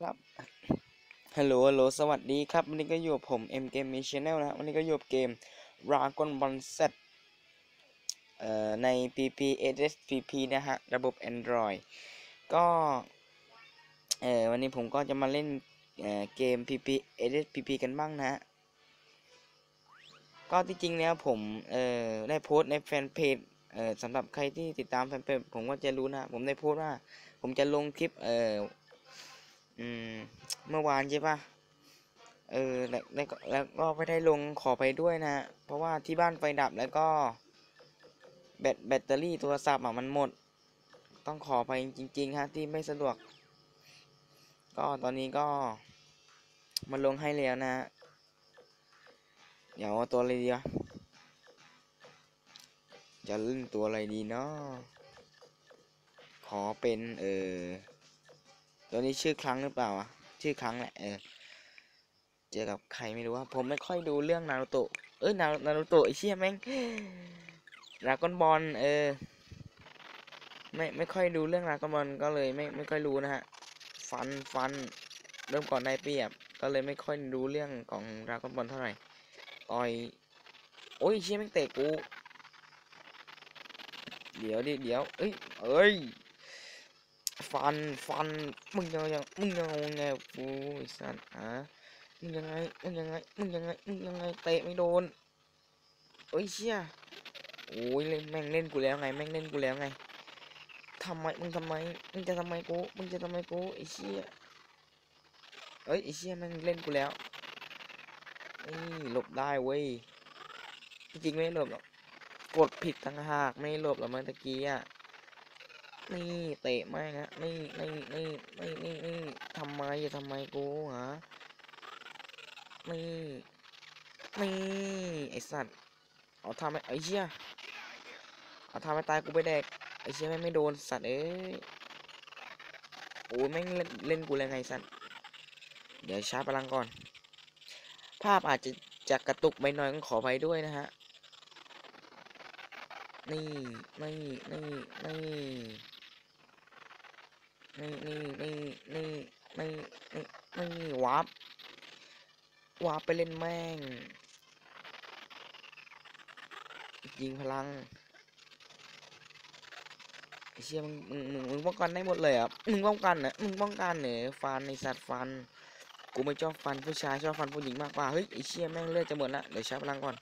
ครับ ฮัลโหล ฮัลโหล สวัสดีครับ วันนี้ก็อยู่กับผม M Game m Channel นะฮะวันนี้ก็อยู่กับเกม Dragon Ball Z เอ่อ ใน PP SSPP นะฮะ ระบบ Android ก็ เอ่อ วันนี้ผมก็จะมาเล่น เอ่อ เกม PP SSPP กันบ้างนะฮะก็ที่จริงแล้วผม เอ่อ ได้โพสต์ในแฟนเพจ เอ่อสำหรับใครที่ติดตามแฟนเพจผมก็จะรู้นะ ผมได้โพสต์ว่า ผมจะลงคลิป เอ่อ อืม เมื่อวานใช่ปะเออแล้วแล้วก็แล้วก็ไม่ได้ลงขอไปด้วยนะ เพราะว่าที่บ้านไฟดับแล้วก็ แบตแบตเตอรี่โทรศัพท์อะมันหมด ต้องขอไปจริง ๆ ฮะ ที่ไม่สะดวก ก็ตอนนี้ก็มาลงให้แล้วนะ เดี๋ยวตัวอะไรดีวะจะเล่นตัวอะไรดีเนาะขอเป็นเออ ตัวนี้ชื่อครั้งหรือเปล่าวะชื่อครั้งแหละเออเจอกับใครไม่รู้ว่าผมไม่ค่อยดูเรื่องนารูโตะเอ้ยนานารูโตะไอเชี่ยแม่งดราก้อนบอลเออไม่ไม่ค่อยดูเรื่องดราก้อนบอลก็เลยไม่ไม่ค่อยรู้นะฮะฟันฟันเริ่มก่อนได้เปรียบ ก็เลยไม่ค่อยรู้เรื่องของดราก้อนบอลเท่าไหร่ต่อยโอ้ยเชี่ยแม่งเตะกูเดี๋ยวดิเดี๋ยวเอ้ยเอ้ย ฟันฟันมึงยังยังมึงยังไงกูไอ้สัตว์ฮะมึงยังไงมึงยังไงมึงยังไงมึงยังไงเตะไม่โดนเอ้ยเชี่ยโอ้ยเล่นแม่งเล่นกูแล้วไงแม่งเล่นกูแล้วไงทำไมมึงทำไมมึงจะทำไมกูมึงจะทำไมกูไอ้เชี่ยเอ้ยไอ้เชี่ยแม่งเล่นกูแล้วนี่หลบได้เว้ยจริงไม่หลบหรอกกดผิดต่างหากไม่หลบหรอกเมื่อกี้อะ นี่เตะแม่งฮะนี่นี่นี่นี่นี่นี่ทำไมอย่าทำไมกูฮะนี่นี่ไอสัตว์เอาทำไมไอเชี่ยเอาทำให้ตายกูไปแดกไอเชี่ยแม่ไม่โดนสัตว์เอ้ยโอ้ยแม่งเล่นเล่นกูแล้วไงสัตว์เดี๋ยวชาร์จพลังก่อน ภาพอาจจะจะกระตุกไปหน่อยก็ขอไปด้วยนะฮะนี่นี่นี่นี่ นี่นี่นี่นี่นี่นี่นี่วาร์ปวาร์ปไปเล่นแม่ง ยิงพลังไอเชี่ยมึงมึงมึงมึงป้องกันได้หมดเลยอะมึงป้องกันนะมึงป้องกันเหนอฟันในสัตว์ฟัน กูไม่ชอบฟันผู้ชายชอบฟันผู้หญิงมากกว่าเฮ้ยไอเชี่ยแม่งเลือดจะหมดละเดี๋ยวใช้พลังก่อน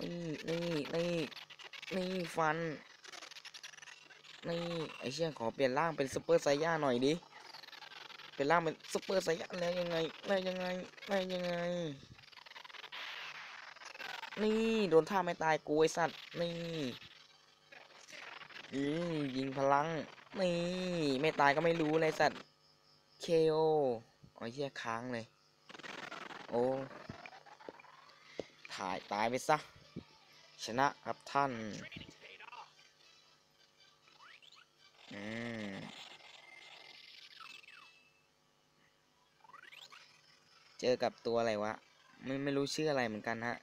นี่นี่นี่นี่ฟัน นี่ไอเชี่ยขอเปลี่ยนร่างเป็นซุปเปอร์ไซย่าหน่อยดิเป็นร่างเป็นซุปเปอร์ไซย่าแล้วยังไงแล้วยังไงแล้วยังไง นี่โดนท่าไม่ตายกูไอสัตว์นี่อืมยิงพลังนี่ไม่ตายก็ไม่รู้เลยสัตว์เคโอไอเชี่ยค้างเลย โอ้ถ่ายตายไปซะชนะครับท่าน อืมเจอกับตัวอะไรวะ ไม่ไม่รู้ชื่ออะไรเหมือนกันฮะ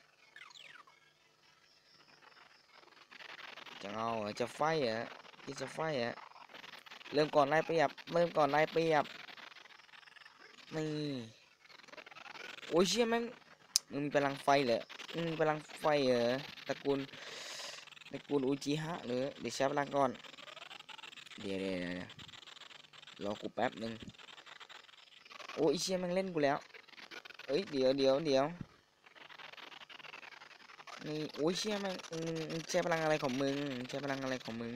จะเอาจะไฟเหรอที่จะไฟเหรอเริ่มก่อนไล่เปรียบ เริ่มก่อนไล่เปรียบ นี่ โอ้ยเชี่ยแม่งมึงมีพลังไฟเหรอมึงมีพลังไฟเหรอตระกูลตระกูลอูจิฮะหรือเดี๋ยวใช้พลังก่อน เดี๋ยวเดี๋ยวรอกูแป๊บหนึ่งโอ้ยเชี่ยแมันเล่นกูแล้วเอ้ยเดี๋ยวเดี๋ยวเดี๋ยวนี่โอ้ยเชี่ยแม่งมึงใช้พลังอะไรของมึงใช้พลังอะไรของมึง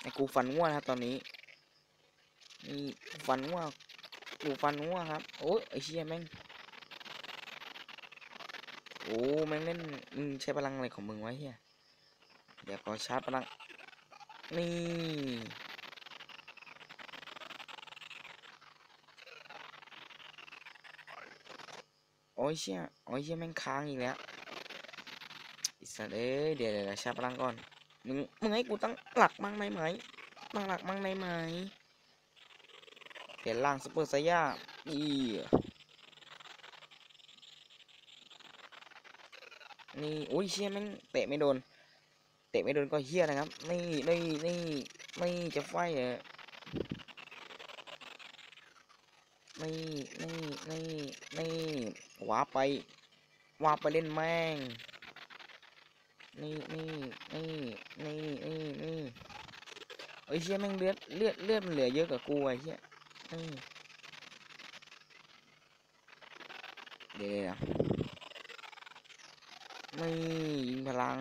ไอ้กูฟันง่วครับตอนนี้นี่ฟันง่วกูฟันง่วครับโอ้ยไอ้เชี่ยแม่งโอ้แม่งเล่นมึงใช้พลังอะไรของมึงวะเฮียเดี๋ยวขอชาร์จพลัง นี่ โอ้ยเชี่ยโอ้ยเชี่ยแม่งค้างอีกแล้วอิสัตว์เอ้ยเดี๋ยวเดี๋ยวชาพลังก่อน มึง มึงให้กูตั้งหลักมั่งได้ไหมตั้งหลักมั่งได้ไหมเปลี่ยนร่างซุปเปอร์ไซย่าอีนี่ โอ้ยเชี่ยแม่งเตะไม่โดน ตะไม่โดนก็เฮี้ยนะครับ นี่นี่นี่นี่จะไฟเหรอนี่นี่นี่นี่วาร์ปไปวาไปเล่นแม่ง นี่นี่นี่นี่นี่นี่เอ้ยเชี่ยแม่งเลือดเลือดเลือดมันเหลือเยอะกว่ากูไอ้เชี่ยนี่เดี๋ยวเดี๋ยวนี่ยิงพลัง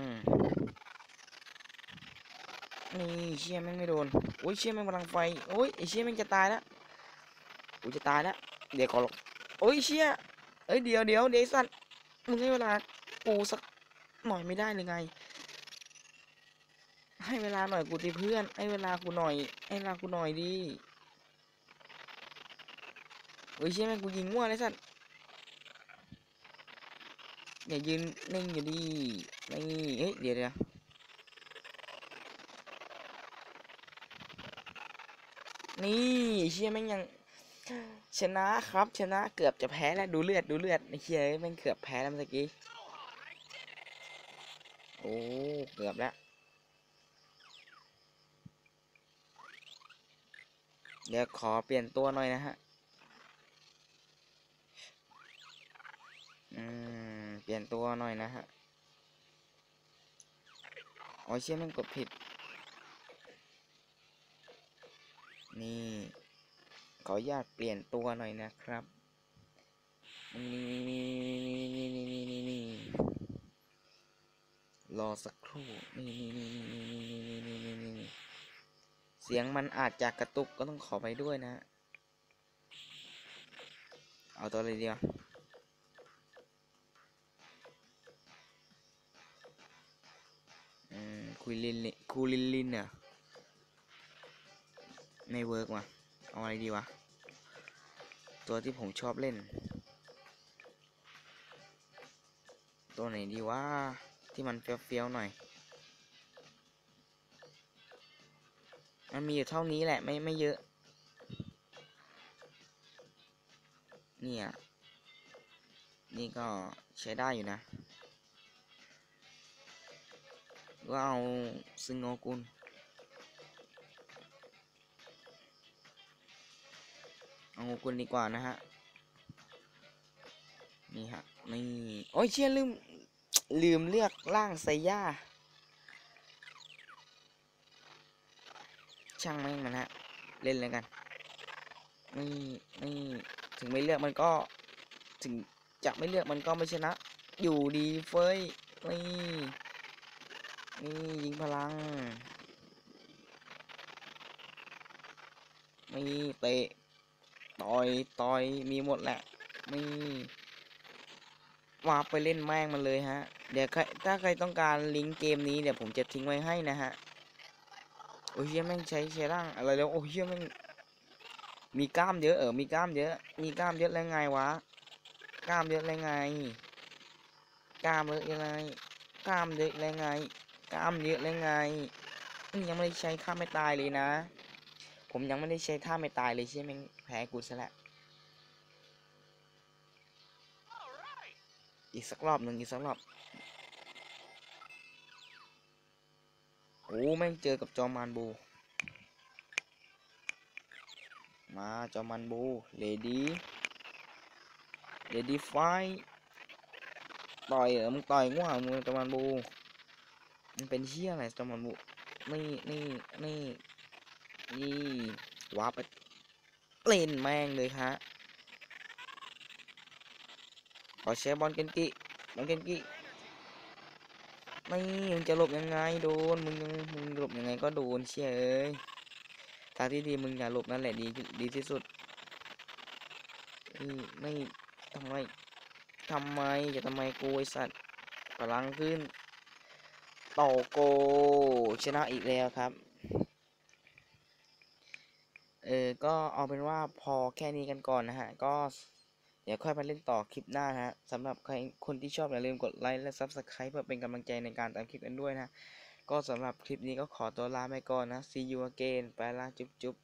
นี่เชี่ยแม่งไม่โดนโอ้ยเชี่ยแม่งพลังไฟโอ้ยไอเชี่ยแม่งจะตายแล้วกูจะตายแล้วเดี๋ยวก่อนหรอกโอ้ยเชี่ยเอ้ยเดี๋ยวเดี๋ยวเดี๋ยวสัตมึงให้เวลากูสักหน่อยไม่ได้เลยไง ให้เวลาหน่อยกูตีเพื่อน ให้เวลากูหน่อย ให้เวลากูหน่อยดิโอ้ยเชี่ยแม่งกูยิงมั่วเลยสัตว์อย่ายืนนิ่งอยู่ดินี่เฮ้ยเดี๋ยวเดี๋ยว นี่เชี่ยแม่งยังชนะครับชนะเกือบจะแพ้แล้วดูเลือดดูเลือดไอ้เชี่ยแม่งเกือบแพ้แล้วเมื่อกี้โอ้เกือบแล้วเดี๋ยวขอเปลี่ยนตัวหน่อยนะฮะอืมเปลี่ยนตัวหน่อยนะฮะโอ้เชี่ยแม่งกดผิด นี่ ขออนุญาตเปลี่ยนตัวหน่อยนะครับนี่นี่นี่นี่นี่นี่นี่นี่รอสักครู่นี่นี่นี่นี่นี่นี่นี่นี่นี่นี่เสียงมันอาจจะกระตุกก็ต้องขอไปด้วยนะ เอาตัวอะไรดียวคุยลินลิคูลินลินเนี่ย ไม่เวิร์กว่ะ เอาอะไรดีวะ ตัวที่ผมชอบเล่น ตัวไหนดีวะ ที่มันเฟี้ยวๆหน่อย มันมีอยู่เท่านี้แหละ ไม่ไม่เยอะ เนี่ย นี่ก็ใช้ได้อยู่นะ ก็เอาซึงโงกุล เอาโงกุลดีกว่านะฮะ นี่ฮะ นี่ โอ้ยเชี่ยลืม ลืมเลือกร่างไซย่า ช่างแม่งมันฮะ เล่นเลยกัน นี่ นี่ ถึงไม่เลือกมันก็ ถึงจะไม่เลือกมันก็ไม่ชนะ อยู่ดีเฟ้ย นี่ นี่ยิงพลัง นี่เตะ ต่อยต่อยมีหมดแหละนี่วาร์ไปเล่นแม่งมันเลยฮะ เดี๋ยวใครถ้าใครต้องการลิงก์เกมนี้เดี๋ยวผมจะทิ้งไว้ให้นะฮะ โอ้ยเฮียแม่งใช้ใช้ร่างอะไรแล้ว โอ้ยเฮียแม่งมีกล้ามเยอะเออ มีกล้ามเยอะ มีกล้ามเยอะแล้วไงวะ กล้ามเยอะแล้วไง กล้ามเยอะยังไง กล้ามเยอะแล้วไง กล้ามเยอะแล้วไง ยังไม่ได้ใช้ท่าไม่ตายเลยนะ ผมยังไม่ได้ใช้ท่าไม่ตายเลยใช่ไหมแพ้กูซะและ้วอีกสักรอบหนึ่งอีกสักรอบ โอ้แม่งเจอกับจอมานบู มาจอมานบู เลดี้เลดี้ไฟ ต่อยเหรอมึงต่อยง่วงมึงจอมานบู มันเป็นเชี่ยอะไรจอมมานบู นี่นี่นี่ นี่ว้าร์ปไปเล่นแม่งเลยฮะขอแชร์บอลเกนกิบอลเกนกิไม่มึงจะหลบยังไงโดนมึงยังมึงหลบยังไงก็โดนเชี่ยเอ้ยทางที่ดีมึงอย่าหลบนั่นแหละดีดีที่สุดนี่ไม่ทำไมทำไมจะทำไมกูไอสัตว์พลังขึ้นต่อโกชนะอีกแล้วครับ ออก็เอาเป็นว่าพอแค่นี้กันก่อนนะฮะ ก็เดี๋ยวค่อยมาเล่นต่อคลิปหน้านะฮะสำหรับใครคนที่ชอบอย่าลืมกดไลค์และ Subscribe เพื่อเป็นกำลังใจในการตามคลิปกันด้วยนะ ก็สำหรับคลิปนี้ก็ขอตัวลาไปก่อนนะ see you again ไปละจุ๊บจุ๊บ